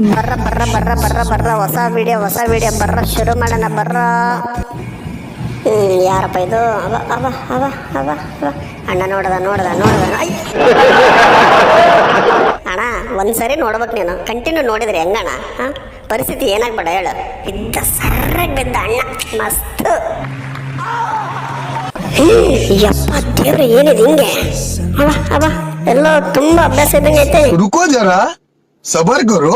ಬರ್ರ ಬರ್ರ ಬರ್ರ ಬರ್ರ ಬರ್ರ, ಹೊಸ ವಿಡಿಯೋ ಹೊಸ ವಿಡಿಯೋ ಬರ್ರ, ಶುರು ಮಾಡೋಣ, ಬರ್ರ. ಯಾರಪ್ಪ ಇದು? ಅವ ಅವ ಅವ ಅವ ಅವ. ಅಣ್ಣ ನೋಡದ ನೋಡದ ನೋಡದ ಅಣ್ಣ, ಒಂದ್ಸರಿ ನೋಡ್ಬೇಕು ನೀನು. ಕಂಟಿನ್ಯೂ ನೋಡಿದ್ರೆ ಹೆಂಗಣ್ಣ? ಹಾಂ? ಪರಿಸ್ಥಿತಿ ಏನಾಗ್ಬೇಡ, ಹೇಳು. ಇದ್ದ ಸರ್ರಾಗಿ ಬಿದ್ದ ಅಣ್ಣ. ಮಸ್ತ್. ಯಪ್ಪ, ದೇವ್ರೆ, ಏನಿದೆ ಹಿಂಗೆ? ಅವ ಅವ, ಎಲ್ಲೋ ತುಂಬಾ ಅಭ್ಯಾಸ ಇದ್ದಂಗೆ ಐತೆ. रुको जरा सबर करो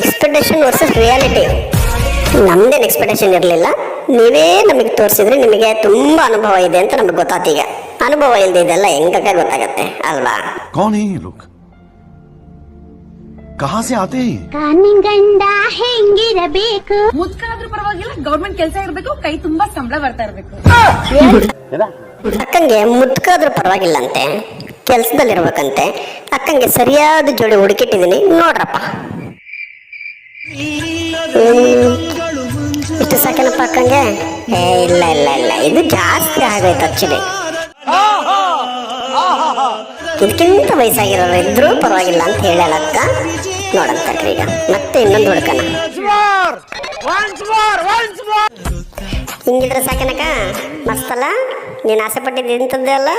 ಎಕ್ಸ್ಪೆಕ್ಟೇಷನ್ ವರ್ಸಸ್ ರಿಯಾಲಿಟಿ ನಮ್ದೇನು ಎಕ್ಸ್ಪೆಕ್ಟೇಷನ್ ಇರಲಿಲ್ಲ ನೀವೇ ನಮಗೆ ತೋರಿಸಿದ್ರೆ ನಿಮಗೆ ತುಂಬಾ ಅನುಭವ ಇದೆ ಅಂತ ನಮಗೆ ಗೊತ್ತಾತು ಈಗ ಅನುಭವ ಇಲ್ಲದೆ ಇದೆಲ್ಲ ಹೆಂಗಕ್ಕೆ ಗೊತ್ತಾಗತ್ತೆ ಅಲ್ವಾ कौन है ये लोग कहाँ से आते हैं ये? ಕಾನಿಗಂಡ ಹೆಂಗಿರಬೇಕು ಮುದ್ಕಾದ್ರೂ ಪರವಾಗಿಲ್ಲ ಗೌರ್ಮೆಂಟ್ ಕೆಲಸ ಇರ್ಬೇಕು ಕೈ ತುಂಬಾ ಸಂಬಳ ಬರ್ತಾ ಇರ್ಬೇಕು ಅಕ್ಕಂಗೆ ಮುದ್ಕಾದ್ರೂ ಪರವಾಗಿಲ್ಲ ಅಂತೆ ಕೆಲ್ಸದಲ್ಲಿರ್ಬೇಕಂತೆ. ಅಕ್ಕಂಗೆ ಸರಿಯಾದ ಜೋಡಿ ಹುಡುಕಿಟ್ಟಿದ್ದೀನಿ. ನೋಡ್ರಪ್ಪ. ಇಷ್ಟು ಸಾಕೇನಪ್ಪ ಅಕ್ಕಂಗೆ? ಏ, ಇಲ್ಲ ಇಲ್ಲ ಇಲ್ಲ. ಇದು ಜಾಸ್ತಿ ಆಗೋಯ್ತು ಆಕ್ಚುಲಿ ಇದಕ್ಕಿಂತ ವಯಸ್ಸಾಗಿರೋರು ಇದ್ರೂ ಪರವಾಗಿಲ್ಲ ಅಂತ ಹೇಳಲ್ಲ ಅಕ್ಕ. ನೋಡಂತಲ್ರಿ ಈಗ. ಮತ್ತೆ ಇನ್ನೊಂದು ಹುಡುಕನ ಹಿಂಗಿದ್ರೆ ಸಾಕೇನಕ್ಕ? ಮಸ್ತಲ್ಲ ನೀನು ಆಸೆ ಪಟ್ಟಿದ್ದು ಇಂಥದ್ದೇ ಅಲ್ಲ?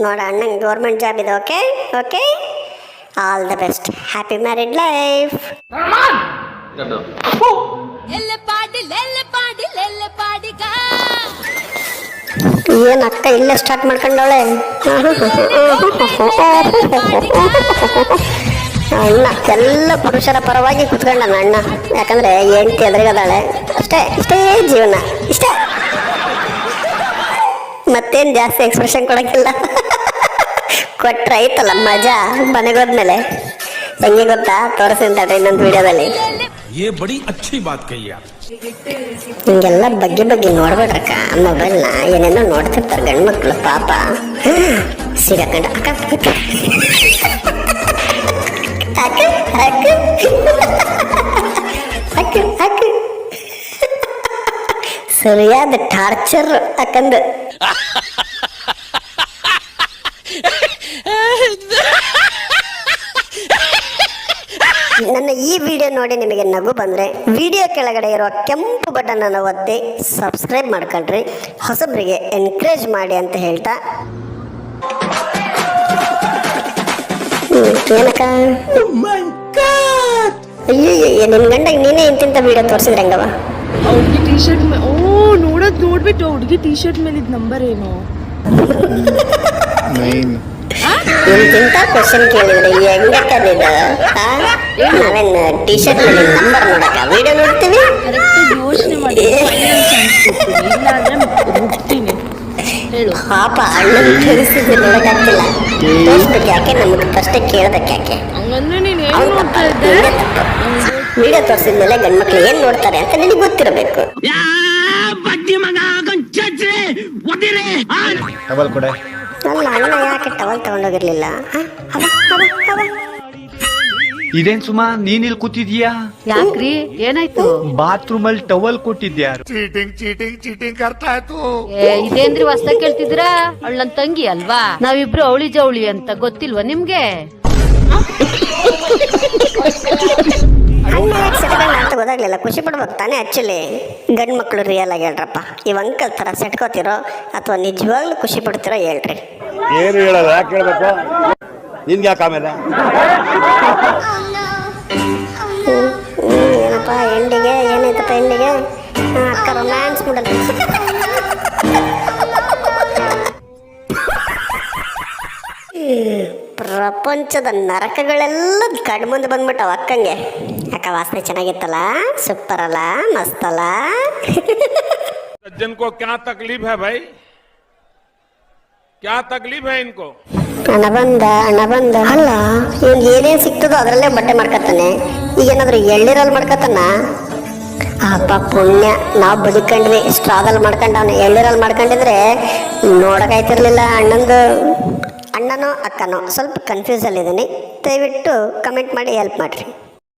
ನೋಡ ಅಣ್ಣಂಗೆ ಗೌರ್ಮೆಂಟ್ ಜಾಬ್ ಇದೆ okay okay all the best happy married life ಏನು ಅಕ್ಕ ಇಲ್ಲೇ ಸ್ಟಾರ್ಟ್ ಮಾಡ್ಕೊಂಡವಳೆ ಅಣ್ಣ ಎಲ್ಲ ಪುರುಷರ ಪರವಾಗಿ ಕುತ್ಕೊಂಡ ಅಣ್ಣ ಯಾಕಂದ್ರೆ ಹೆಂಡತಿ ಎದುರಿಗದಾಳೆ ಅಷ್ಟೇ ಇಷ್ಟೇ ಜೀವನ ಇಷ್ಟೇ ಮತ್ತೇನು ಜಾಸ್ತಿ ಎಕ್ಸ್ಪ್ರೆಷನ್ ಕೊಡಕ್ಕಿಲ್ಲ ಕೊಟ್ರೆ ಐತಲ್ಲ ಮಜಾ ಮನೆಗೆ ಹೋದ್ಮೇಲೆ ಹೆಂಗೆ ಗೊತ್ತಾ ತೋರಿಸಿಂತ ಇನ್ನೊಂದು ವಿಡಿಯೋದಲ್ಲಿ ये बड़ी अच्छी बात कही आप ಹಿಂಗೆಲ್ಲ ಬಗ್ಗೆ ಬಗ್ಗೆ ನೋಡ್ಬೇಡ್ರಕ್ಕ ಮೊಬೈಲ್ನ ಏನೇನೋ ನೋಡ್ತಿರ್ತಾರೆ ಗಂಡ್ಮಕ್ಳು ಪಾಪ ಸಿಗಕಂಡ ಅಕ್ಕ ಅಕ್ಕ ಅಕ್ಕ ಅಕ್ಕ ಅಕ್ಕ ಅಕ್ಕ ಸರಿಯಾದ ಟಾರ್ಚರ್ ಅಕ್ಕಂದು ನನ್ನ ಈ ವಿಡಿಯೋ ನೋಡಿ ನಿಮಗೆ ನಗು ಬಂದರೆ ವಿಡಿಯೋ ಕೆಳಗಡೆ ಇರುವ ಕೆಂಪು ಬಟನ್ ಅನ್ನು ಒತ್ತಿ ಸಬ್ಸ್ಕ್ರೈಬ್ ಮಾಡ್ಕೊಳ್ರಿ. ಹೊಸಬರಿಗೆ ಎನ್ಕರೇಜ್ ಮಾಡಿ ಅಂತ ಹೇಳ್ತಾ. ಏನಕ್ಕ? ಅಯ್ಯೋ ನಿನ್ ಗಂಡ ನೀನೇ ಇಂತಿಂತ ವಿಡಿಯೋ ತೋರಿಸಿದ್ರೆ ನೋಡೋದ್ ನೋಡ್ಬಿಟ್ಟು ಹುಡುಗಿ ಟಿ ಶರ್ಟ್ ಮೇಲಿದ್ ನಂಬರ್ ಏನು? ಇಂತಿಂತ ಕ್ವಶನ್ ಕೇಳಿದ್ರೆ ಹೆಂಗಕ್ಕದಿದ ನಾವೇನ್ ಟಿ ಶರ್ಟ್ ಮೇಲೆ ನಂಬರ್ ನೋಡಕ್ಕ ವಿಡಿಯೋ ನೋಡ್ತೀವಿ? ಯೋಚನೆ ಮಾಡಿ. ಇಲ್ಲ ಅಂದ್ರೆ ಹುಡ್ತೀನಿ ಹೇಳು. ಪಾಪ ಅಣ್ಣ ನೋಡಕ್ಕಾಗ್ತಿಲ್ಲ. ತೋರಿಸ್ಬೇಕು ಯಾಕೆ ನಮಗೆ ಫಸ್ಟ್ ಕೇಳ್ದಕ್ಕೆ ಯಾಕೆ? ಹಂಗಂದ್ರೆ ನೀನ್ ಏನ್ ನೋಡ್ತಾ ಇದ್ದೆ ವಿಡಿಯೋ ತೋರಿಸಿದ ಮೇಲೆ ಗಂಡ್ಮಕ್ಳು ಏನ್ ನೋಡ್ತಾರೆ ಅಂತ ನಿನಗೆ ಗೊತ್ತಿರಬೇಕು. ಟವಲ್ ಕೊಡೆ. ಅಲ್ಲ ಅಣ್ಣ ಯಾಕೆ ಟವಲ್ ತಗೊಂಡೋಗಿರ್ಲಿಲ್ಲ. ಇದೇನ್ ಸುಮಾ ನೀನ್ ಇಲ್ಲಿ ಕೂತಿದ್ಯಾ? ಯಾಕ್ರಿ? ಏನಾಯ್ತು? ಬಾತ್ರೂಮ್ ಅಲ್ಲಿ ಟವಲ್ ಕೊಟ್ಟಿದ್ಯಾ? ಚೀಟಿಂಗ್ ಚೀಟಿಂಗ್ ಚೀಟಿಂಗ್ ಅರ್ಥ ಆಯ್ತು ಇದೇನ್ರಿ ಹೊಸ ಕೇಳ್ತಿದ್ರ ಅವಳ ನನ್ ತಂಗಿ ಅಲ್ವಾ? ನಾವಿಬ್ರು ಅವಳಿ ಜವಳಿ ಅಂತ ಗೊತ್ತಿಲ್ವಾ ನಿಮ್ಗೆ? ಗೊತ್ತಾಗ್ಲಿಲ್ಲ ಖುಷಿ ಪಡ್ಬೇಕು ತಾನೇ ಆ್ಯಕ್ಚುಲಿ ಗಂಡು ಮಕ್ಕಳು ರಿಯಲ್ ಆಗಿ ಹೇಳ್ರಪ್ಪ. ಇವ್ ಅಂಕಲ್ ತರ ಸೆಟ್ಕೋತಿರೋ ಅಥವಾ ನಿಜವಾಗ್ಲೂ ಖುಷಿ ಪಡ್ತಿರೋ ಹೇಳ್ರಿ. ಏನು ಹೇಳಲ್ಲ ಯಾಕೆ ಹೇಳ್ಬೇಕು? ನಿನ್ಗೆ ಯಾಕೆ ಆಮೇಲೆ? ಏನಪ್ಪ ಎಂಡಿಗೆ ಏನಾಯ್ತಪ್ಪ ಎಂಡಿಗೆ ಅಕ್ಕ ರೊಮ್ಯಾನ್ಸ್ ಮಾಡಲ್ಲ ಪ್ರಪಂಚದ ನರಕಗಳೆಲ್ಲ ಕಡ್ಮಂದು ಬಂದ್ಬಿಟ್ಟವ ಅಕ್ಕಂಗೆ. ಅಕ್ಕ ವಾಸನೆ ಚೆನ್ನಾಗಿತ್ತಲ್ಲ? ಸೂಪರ್ ಅಲ್ಲ? ಮಸ್ತ್ ಅಲ್ಲ? ಸಜ್ಜನ್ ಕೋ ಕ್ಯಾ ತಕ್ಲೀಫ್ ಹೈ ಭೈ ಕ್ಯಾ ತಕ್ಲೀಫ್ ಹೈ ಇನ್ಕೋ? ಹಣ ಬಂದ ಅಣ್ಣ ಬಂದ ಅಲ್ಲ ಇವ್ನು ಏನೇನು ಸಿಕ್ತದೋ ಅದರಲ್ಲೇ ಬಟ್ಟೆ ಮಾಡ್ಕೊತಾನೆ ಈಗೇನಾದ್ರೂ ಎಳ್ಳಿರಲ್ ಮಾಡ್ಕತ್ತಾನ? ಅಪ್ಪ ಪುಣ್ಯ. ನಾವು ಬದುಕಂಡ್ವಿ. ಸ್ಟ್ರಾದಲ್ಲಿ ಮಾಡ್ಕೊಂಡ ಅವನು ಎಳ್ನೀರಲ್ಲಿ ಮಾಡ್ಕೊಂಡಿದ್ರೆ ನೋಡೋಕಾಯ್ತಿರ್ಲಿಲ್ಲ ಅಣ್ಣಂದು ಅಣ್ಣನೋ ಅಕ್ಕನೋ. ಸ್ವಲ್ಪ ಕನ್ಫ್ಯೂಸಲ್ಲಿದ್ದೀನಿ ದಯವಿಟ್ಟು ಕಮೆಂಟ್ ಮಾಡಿ ಹೆಲ್ಪ್ ಮಾಡಿರಿ.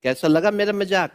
कैसा लगा मेरा मज़ाक?